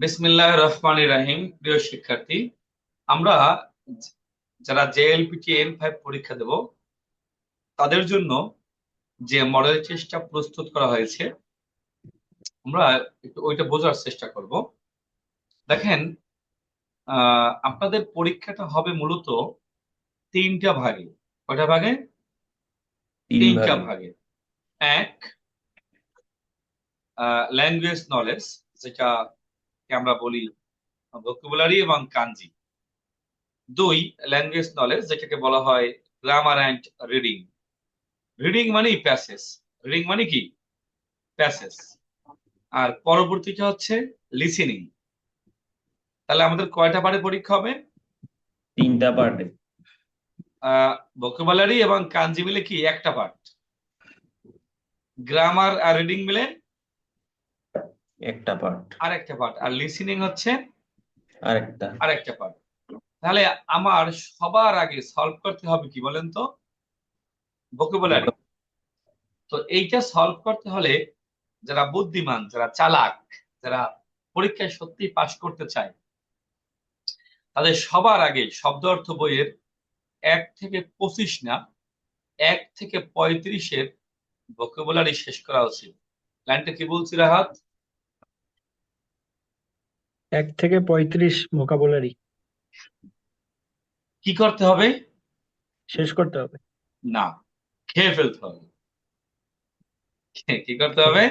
বিসমিল্লাহ রহমান রাহিম প্রিয় শিক্ষার্থী আমরা যারা জেএলপিটি এন ফাইভ পরীক্ষা দেব তাদের জন্য যে মডেল চেষ্টা প্রস্তুত করা হয়েছে আমরা একটু ওইটা বোঝার চেষ্টা করব। দেখেন আহ, আপনাদের পরীক্ষাটা হবে মূলত তিনটা ভাগে। কয়টা ভাগে? তিনটা ভাগে। ভাগে। এক ল্যাঙ্গুয়েজ নলেজ যেটা আমরা বলি ভোকাবুলারি এবং কাঞ্জি দুই ল্যাঙ্গুয়েজ নলেজ যেটাকে বলা হয় গ্রামার অ্যান্ড রিডিং রিডিং মানেই প্যাসেজ রিডিং মানে কি? প্যাসেজ আর পরবর্তীটা হচ্ছে লিসেনিং তাহলে আমাদের কয়টা পারে পরীক্ষা হবে? তিনটা পার্টে ভোকাবুলারি এবং কাঞ্জি মিলে কি? একটা পার্ট গ্রামার আর রিডিং মিলে একটা পার্ট আর একটা পার্ট আর লিসেনিং হচ্ছে আরেকটা। আরেকটা পার্ট তাহলে আমার সবার আগে সলভ করতে হবে কি বলেন তো? ভোকাবুলারি তো এইটা সলভ করতে হলে যারা বুদ্ধিমান যারা চালাক যারা পরীক্ষায় সত্যি পাশ করতে চায় তাদের সবার আগে শব্দ অর্থ বইয়ের এক থেকে পঁচিশ না এক থেকে পঁয়ত্রিশের ভোকাবুলারি শেষ করা উচিত। লাইনটা কি বলছি রাহাত? এক থেকে পঁয়ত্রিশ ভোকাবুলারি কি করতে হবে? শেষ করতে হবে। না খেয়ে ফেলতে হবে। কি করতে হবে?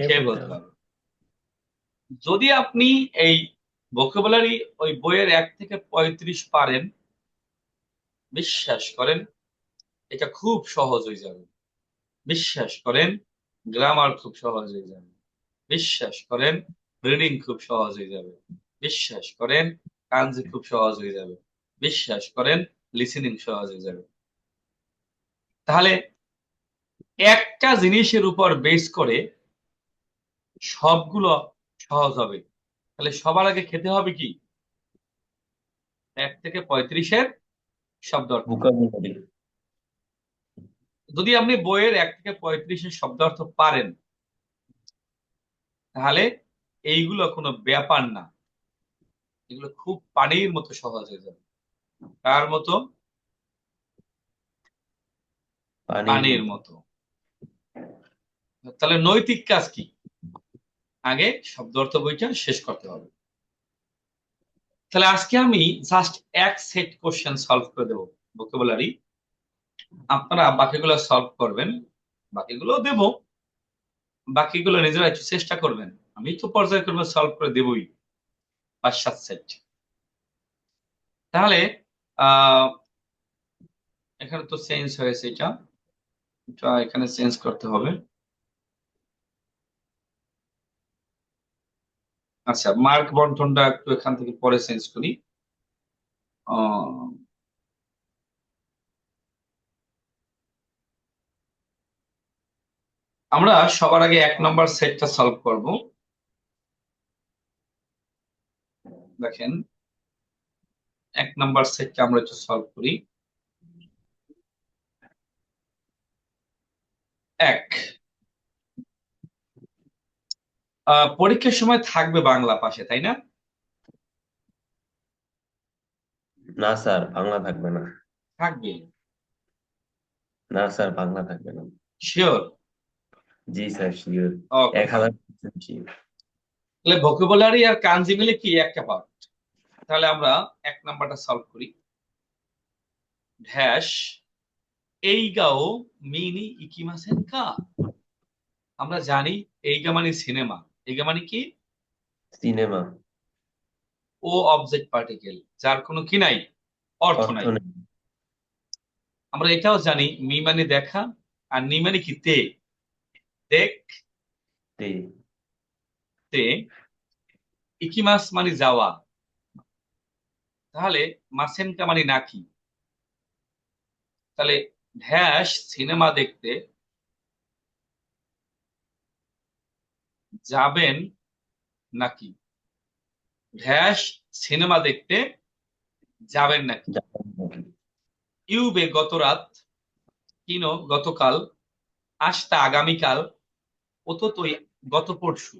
খেয়ে ফেলতে হবে। যদি আপনি এই ভোকাবুলারি ওই বইয়ের এক থেকে পঁয়ত্রিশ পারেন বিশ্বাস করেন এটা খুব সহজ হয়ে যাবে। বিশ্বাস করেন গ্রামার খুব সহজ হয়ে যাবে। বিশ্বাস করেন রিডিং খুব সহজ হয়ে যাবে। বিশ্বাস করেন কাঞ্জি খুব সহজ হয়ে যাবে। বিশ্বাস করেন লিসেনিং সহজ হয়ে যাবে। তাহলে একটা জিনিসের উপর বেস করে সবগুলো সহজ হবে। তাহলে সবার আগে খেতে হবে কি? এক থেকে পঁয়ত্রিশের শব্দ যদি আপনি বইয়ের এক থেকে পঁয়ত্রিশের শব্দ অর্থ পারেন তাহলে এইগুলো কোনো ব্যাপার না। এগুলো খুব পানির মতো সহজ হয়ে যাবে। কার মতো পানির মতো। তাহলে নৈতিক কাজ কি? আগে শব্দ অর্থ বইটা শেষ করতে হবে। তাহলে আজকে আমি জাস্ট এক সেট কোশ্চেন সলভ করে দেবো ভোকাবুলারি আপনারা বাকিগুলো সলভ করবেন বাকিগুলো দেব। বাকিগুলো নিজেরা একটু চেষ্টা করবেন। আমি তো পর্যায়ক্রমে সলভ করে দেবই। পাঁচ, সাত সেট তাহলে এখানে তো চেঞ্জ হয়েছে এটা। এটা এখানে চেঞ্জ করতে হবে। আচ্ছা মার্ক বন্টনটা একটু এখান থেকে পরে চেঞ্জ করি। আমরা সবার আগে এক নম্বর সেটটা সলভ করব। দেখেন এক নাম্বার সেটটা আমরা একটু সলভ করি। এক। পরীক্ষার সময় থাকবে বাংলা পাশে তাই না? না স্যার বাংলা থাকবে না। থাকবে? না স্যার বাংলা থাকবে না। শিওর জি স্যার শিওর এক হাজার ভোকাবুলারি আর কাঞ্জি মিলে কি একটা পার্ট তাহলে আমরা এক নাম্বারটা সলভ করি। ড্যাশ এইগাও মিনি ইকিমাসেন কা। আমরা জানি এইগা মানে সিনেমা এইগা মানে কি? সিনেমা ও অবজেক্ট পার্টিকেল যার কোনো কি নাই। অর্থ নাই। আমরা এটাও জানি মি মানে দেখা আর নি মানে কি? তে। দেখ। তে। তে। ইকিমাস মানে যাওয়া। তাহলে মাসেনকা মানে নাকি তাহলে ঢ্যাস সিনেমা দেখতে যাবেন নাকি? ঢ্যাস সিনেমা দেখতে যাবেন নাকি? ইউবে গত রাত, কিনো গতকাল আসতা আগামীকাল অত গত পরশু।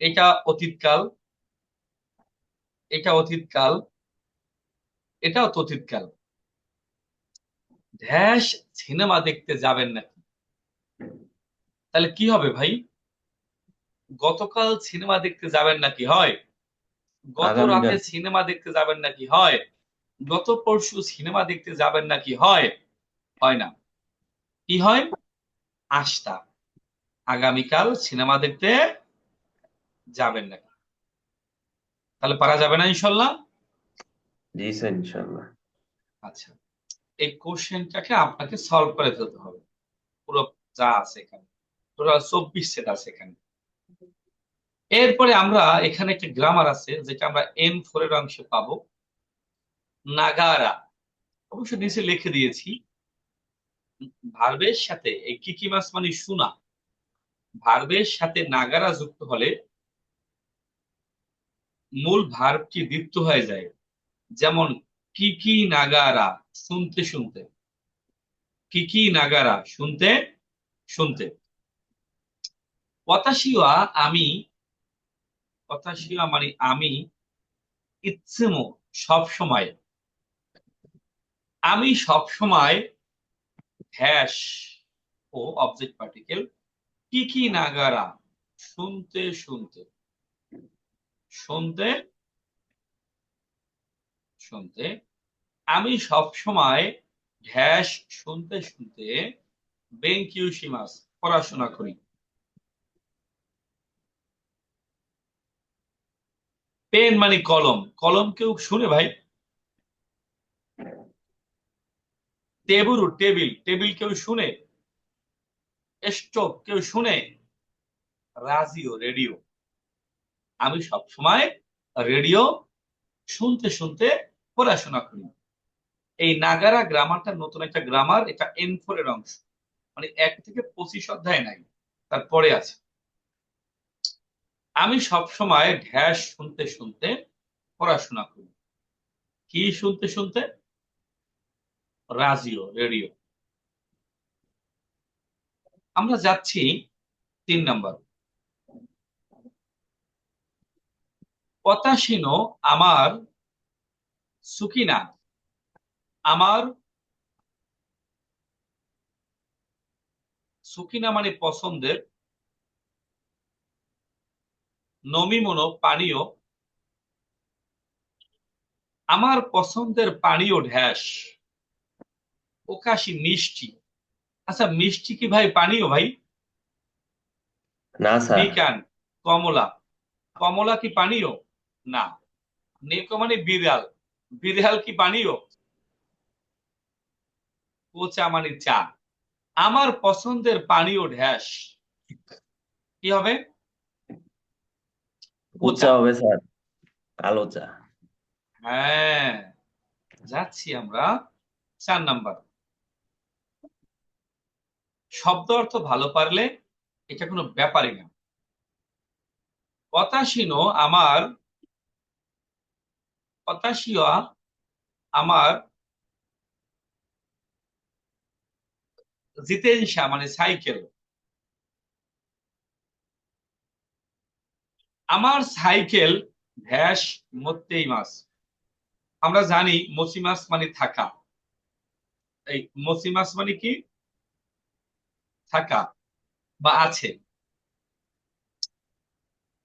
এটা অতীতকাল এটা অতীতকাল এটাও তো অতীতকাল ড্যাশ সিনেমা দেখতে যাবেন নাকি? তাহলে কি হবে ভাই? গতকাল সিনেমা দেখতে যাবেন নাকি? হয়। গত। রাতে সিনেমা দেখতে যাবেন নাকি? হয়। গত পরশু সিনেমা দেখতে যাবেন নাকি? হয়। হয় না। কি হয়? আস্তা আগামীকাল সিনেমা দেখতে যাবেন নাকি? তাহলে পারা যাবে না ইনশাল্লাহ? জি স্যার ইনশাল্লাহ। আচ্ছা। এই কোশ্চেনটাকে আপনাকে সলভ করে ফেলতে হবে। পুরো যা আছে এখানে। টোটাল চব্বিশ সেট আছে এখানে। এরপরে আমরা এখানে একটা গ্রামার আছে যেটা আমরা এন ফোর এর অংশে পাবো। নাগারা। অবশ্য নিচে লিখে দিয়েছি। ভার্বের সাথে এই কি মাস মানে শোনা ভার্বের সাথে নাগারা যুক্ত হলে মূল ভার্বটি দীপ্ত হয়ে যায়। যেমন কিকি নাগারা, শুনতে শুনতে। কিকি নাগারা, শুনতে শুনতে। পতাশিয়া আমি, পতাশিয়া মানে আমি, ইচ্ছেমো সব সময় আমি সব সময় হ্যাশ ও অবজেক্ট পার্টিকেল কি কি নাগারা, শুনতে শুনতে। শুনতে শুনতে আমি সব সময় ঢ্যাস শুনতে শুনতে বেঙ্কিউশিমাস পড়াশোনা করি। পেন মানে কলম। কলম কেউ শুনে ভাই? টেবুরু টেবিল। টেবিল কেউ শুনে? স্টোভ কেউ শুনে? Radio, radio. আমি সব সময় রেডিও শুনতে শুনতে পড়াশোনা করি। এই নাগারা গ্রামারটা নতুন একটা গ্রামার, এটা এন ফোর এর অংশ। মানে এক থেকে পঁচিশ অধ্যায় নাই তারপরে আছে। আমি সব সময় ঢ্যাস শুনতে শুনতে পড়াশোনা করি। কি শুনতে শুনতে? Radio, radio. আমরা যাচ্ছি তিন নম্বর। পতাশিনো আমার সুকিনা আমার সুকিনা মানে পছন্দের। নমিমনো পানীয়। আমার পছন্দের পানীয় ঢ্যাস। ওকাশি মিষ্টি। আচ্ছা মিষ্টি কি ভাই পানীয় ভাই? না স্যার। কমলা। কমলা কি পানীয়? না। নেকো মানে বিড়াল। বিড়াল কি পানীয় কোচা মানে চা। আমার পছন্দের পানীয় ঢ্যাস। কি হবে? উচ্চা হবে স্যার। কালো চা। হ্যাঁ। যাচ্ছি আমরা চার নাম্বার। শব্দ অর্থ ভালো পারলে এটা কোনো ব্যাপারই না। পতাশিনো আমার পতাশিয়া আমার জিতেনশা মানে সাইকেল। আমার সাইকেল ভ্যাস মত্তেই মাস আমরা জানি মসিমাস মানে থাকা। এই মসিমাস মানে কি? থাকা বা আছে।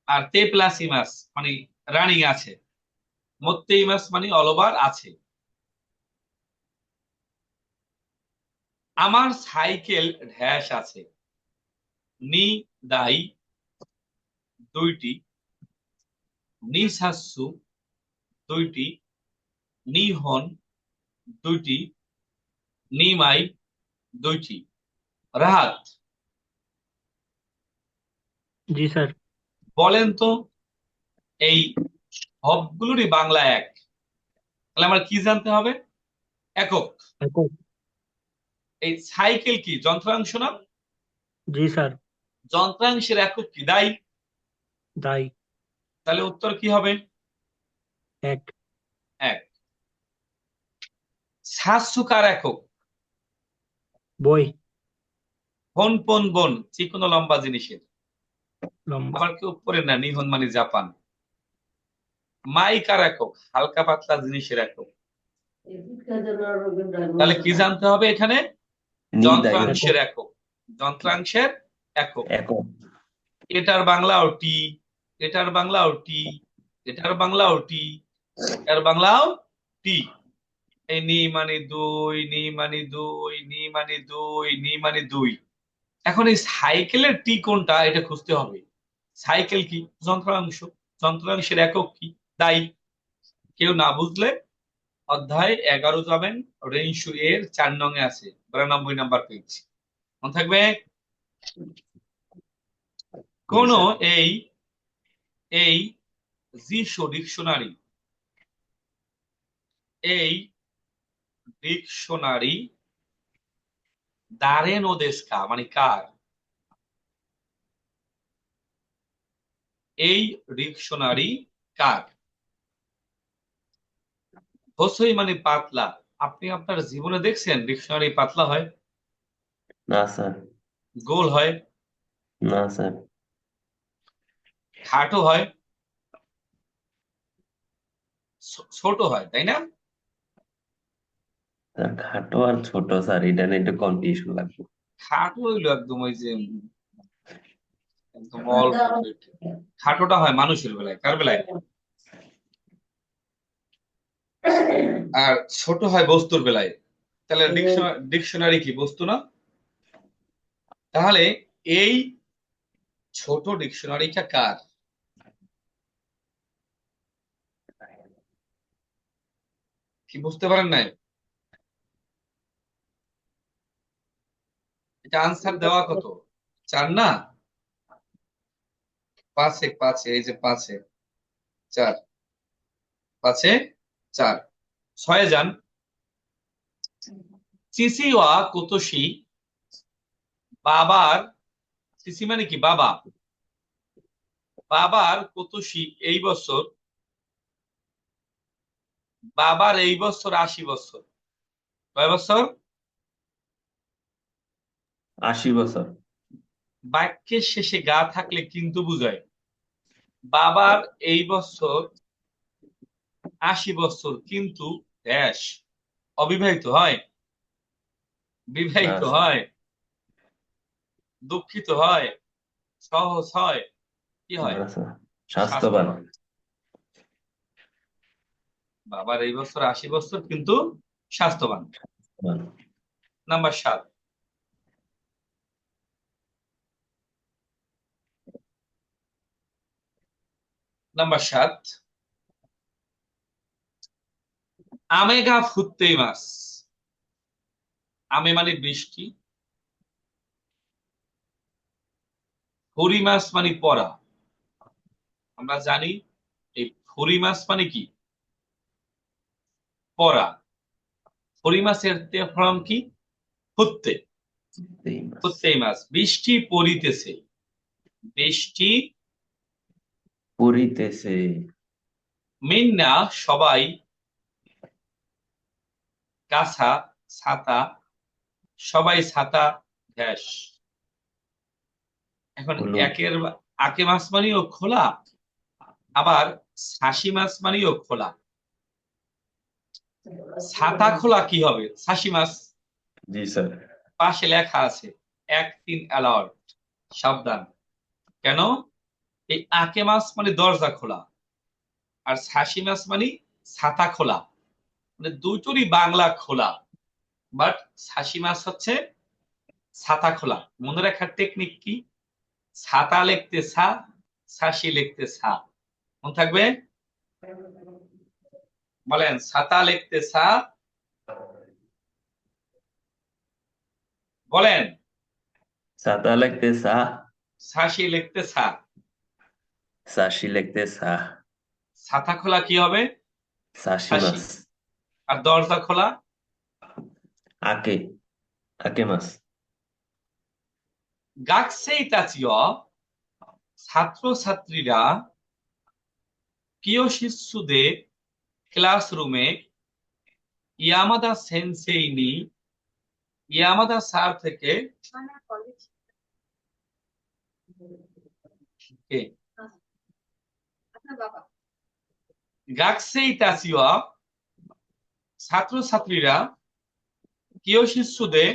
আর তে প্লাসিমাস মানে রানিং আছে। মত্তেই মাস মানে অলবার আছে। আমার সাইকেল ঢ্যাস আছে। নি দাই দুইটি নিশাসু দুইটি নিহন দুইটি নিমাই দুইটি। রাহাত। জি স্যার। বলেন তো এই সবগুলোরই বাংলা এক। তাহলে আমার কি জানতে হবে? একক। এই সাইকেল কি? যন্ত্রাংশ না জি স্যার। যন্ত্রাংশের একক কি? দাই দাই তাহলে উত্তর কি হবে? এক। এক। শাসুকার একক? বই। হন পন বন কোনো লম্বা জিনিসের। লম্বা। আবার কেউ পড়ে না নিহন মানে জাপান। মাই কার একক হালকা পাতলা জিনিসের একক তাহলে কি জানতে হবে এখানে? যন্ত্রাংশের একক। যন্ত্রাংশের একক। একক। এটার বাংলাও টি এটার বাংলাও টি এটার বাংলাও টি এটার বাংলাও টি। এই নি মানে দুই নি মানে দুই নি মানে দুই নি মানে দুই। এখন এই সাইকেলের টি কোনটা এটা খুঁজতে হবে। সাইকেল কি? যন্ত্রাংশ। যন্ত্রাংশের একক কি? তাই কেউ না বুঝলে অধ্যায় এগারো যাবেন রেঞ্জু এর চার নং এ আছে, বিরানব্বই নাম্বার পেজ মনে থাকবে? কোন এই এই জিশো ডিকশনারি, এই ডিকশনারি দারেন ওদেস্কা মানে কার? এই ডিকশনারি কার? হসই মানে পাতলা। আপনি আপনার জীবনে দেখছেন ডিকশনারি পাতলা হয়? না স্যার। গোল হয়? না স্যার। খাটো হয়? ছোট হয় তাই না? স্যার খাটো আর ছোট স্যার এটা নিয়ে একটু কনফিউশন লাগবে। খাটো হইল একদম ওই যে একদম অল্প। খাটোটা হয় মানুষের বেলায় কার বেলায়? আর ছোট হয় বস্তুর বেলায়। তাহলে ডিকশনারি কি? বস্তু না? তাহলে এই ছোট ডিকশনারিটা কার? কি বুঝতে পারেন নাই? এটা আনসার দেওয়া কত? চার না? পাঁচে পাঁচে এই যে পাঁচে চার। পাঁচে চার। ছয়ে যান চিসি ওয়া কোতোশি বাবার চিসি মানে কি? বাবা। বাবার কোতোশি এই বছর বাবার এই বছর আশি বছর। কয় বছর? আশি বছর। বাক্যের শেষে গা থাকলে কিন্তু বুঝায়। বাবার এই বছর আশি বছর কিন্তু ড্যাশ অবিবাহিত হয়। বিবাহিত হয় দুঃখিত হয় সহজ হয় কি হয়? স্বাস্থ্যবান বাবার এই বছর আশি বছর কিন্তু স্বাস্থ্যবান। নাম্বার সাত। নাম্বার সাত। আমেগা ফুত্তেই মাস আমে মানে বৃষ্টি। ফরি মাস মানে পড়া। আমরা জানি এই ফরি মাস মানে কি? পড়া। ফরি মাসের ফর্ম কি? মাস। ফুত্তেই মাস বৃষ্টি পড়িতেছে। বৃষ্টি পড়িতেছে। মিন্না সবাই কাছা ছাতা সবাই ছাতা ঘ্যাস। এখন একের আকে মাছ মানেও খোলা আবার ছাসি মাছ মানেও খোলা। ছাতা খোলা কি হবে? ছাসি মাছ? জি স্যার। পাশে লেখা আছে এক তিন অ্যালার্ট সাবধান। কেন? এই আকে মাছ মানে দরজা খোলা আর ছাসি মাছ মানে ছাতা খোলা। মানে দুটোরই বাংলা খোলা বাট ছাসি মাছ হচ্ছে ছাতা খোলা। মনে রাখার টেকনিক কি? ছাতা লিখতে ছা ছাসি লিখতে ছা। মনে থাকবে? বলেন ছাতা লিখতে ছা। বলেন। ছাতা লিখতে সা ছাসি লিখতে ছা। সাশি লিখতে সা ছাতা খোলা কি হবে? সাশি সাশি। আর দরজা খোলা? আকে আকে মাস। গাকসেই তাচিও ছাত্রছাত্রীরা কিয়োশিৎসুদের ক্লাসরুমে ইয়ামাদা সেনসেই নি ইয়ামাদা স্যার থেকে কে? গাকসেই তাসিওয়া ছাত্রছাত্রীরা কিয়োশিসুদে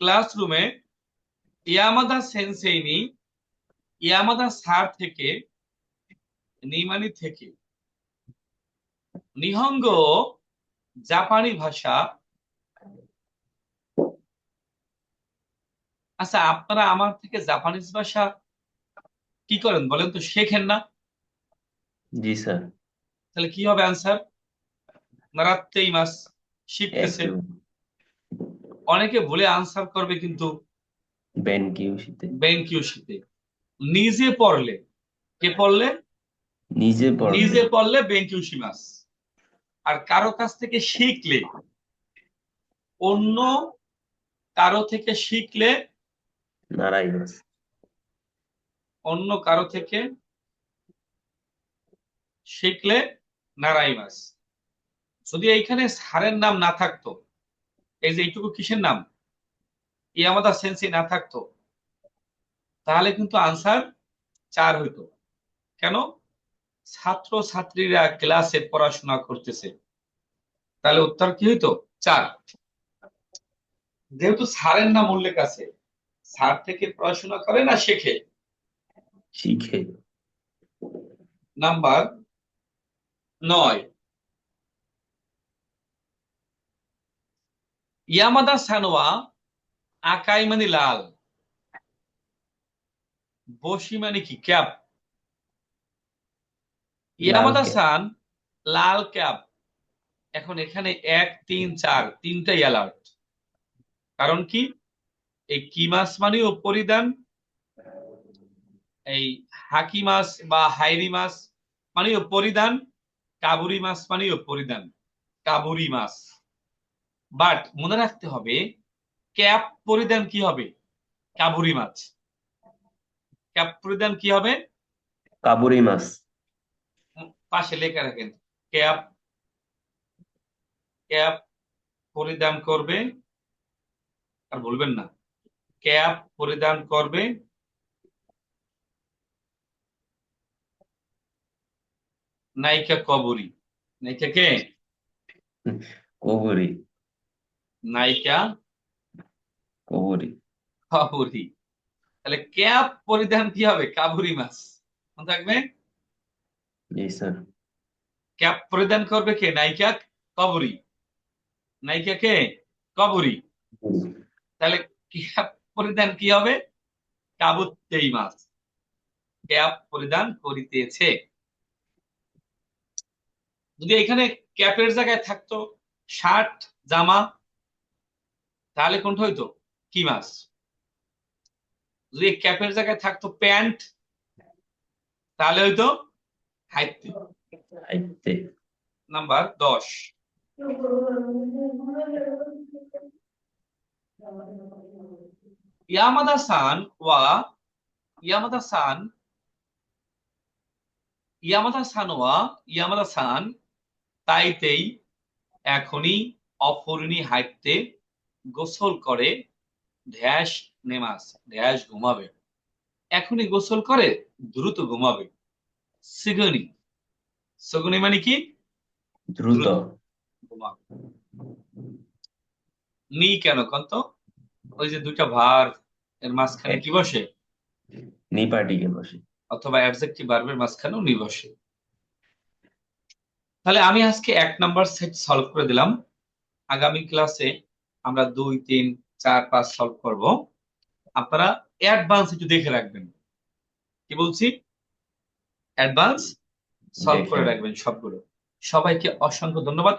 ক্লাসরুমে ইয়ামাদা সেনসেইনি ইয়ামাদা স্যার থেকে নিমানি থেকে। নিহঙ্গ জাপানি ভাষা। আচ্ছা আপনারা আমার থেকে জাপানিজ ভাষা কি করেন বলেন তো শেখেন না? জি স্যার। তাহলে কি হবে আনসার? নারাত্তেই মাস শিখতেছে। অনেকে ভুলে আনসার করবে কিন্তু বেন কিউশিতে বেনকিউশিতে নিজে পড়লে কে পড়লে? নিজে পড়বে নিজে পড়লে বেনকিউশি মাস। আর কারও কাছ থেকে শিখলে অন্য কারও থেকে শিখলে নারাই মাস। অন্য কারও থেকে শিখলে নারাই মাস। যদি এইখানে স্যারের নাম না থাকতো এই যে এইটুকু কিসের নাম? ইয়ামাদা সেন্সি না থাকতো তাহলে কিন্তু আনসার চার হইতো। কেন? ছাত্র ছাত্রীরা ক্লাসে পড়াশোনা করতেছে তাহলে উত্তর কি হইতো? চার। যেহেতু স্যারের নাম উল্লেখ আছে স্যার থেকে পড়াশোনা করে না শেখে? শিখে। নাম্বার নয়। ইয়ামাদা সানোয়া আকাই মানে লাল বসি মানে কি ক্যাপ ইয়ামাদা সান লাল ক্যাপ এখন এখানে এক তিন চার তিনটাই অ্যালার্ট কারণ কি এই কি মাস মানেও পরিধান এই হাকি মাছ বা হাইরি মাছ মানেও পরিধান কাবুরি মাছ মানেও পরিধান কাবুরি মাছ বাট মনে রাখতে হবে ক্যাপ পরিধান কি হবে? কাবুরি মাছ। ক্যাপ পরিধান কি হবে? কাবুরি মাছ। পাশে লেখা রাখেন ক্যাপ ক্যাপ পরিধান করবে আর বলবেন না। ক্যাপ পরিধান করবে নায়িকা কবরী। নায়িকা কে? কবুরি। নায়িকা? কবুরি। কাবুরি। তাহলে ক্যাপ পরিধান কি হবে? কাবুরি মাছ। মনে থাকবে? জি স্যার। ক্যাপ পরিধান করবে কে? নায়িকা কবরী। নায়িকা কে? কবরী। তাহলে ক্যাপ পরিধান কি হবে? কাবুত্তেই মাছ। ক্যাপ পরিধান করিতেছে। যদি এখানে ক্যাপের জায়গায় থাকতো শার্ট জামা তাহলে কোনটা হইতো? কি মাছ? যদি ক্যাপের জায়গায় থাকতো প্যান্ট তাহলে হইতো হাইতে নাম্বার দশ। ইয়ামাদা সান ওয়া ইয়ামাদা সান ইয়ামাদা সান ওয়া ইয়ামাদা সান তাইতেই এখনই অপরিণী হাইতে গোসল করে ঢ্যাস নেমাস ঢ্যাস ঘুমাবে। এখনই গোসল করে দ্রুত ঘুমাবে। সিগনি। সগুনি মানে কি? দ্রুত। ঘুমাবে। নি কেন কন্ত? ওই যে দুইটা ভার এর মাঝখানে কি বসে? নি পার্টিকে বসে। অথবা অ্যাডজেক্টিভ ভার্বের মাঝখানেও নি বসে। তাহলে আমি আজকে এক নাম্বার সেট সলভ করে দিলাম। আগামী ক্লাসে আমরা দুই তিন চার পাঁচ সলভ করব। আপনারা অ্যাডভান্স একটু দেখে রাখবেন। কি বলছি? অ্যাডভান্স সলভ করে রাখবেন সবগুলো। সবাইকে অসংখ্য ধন্যবাদ।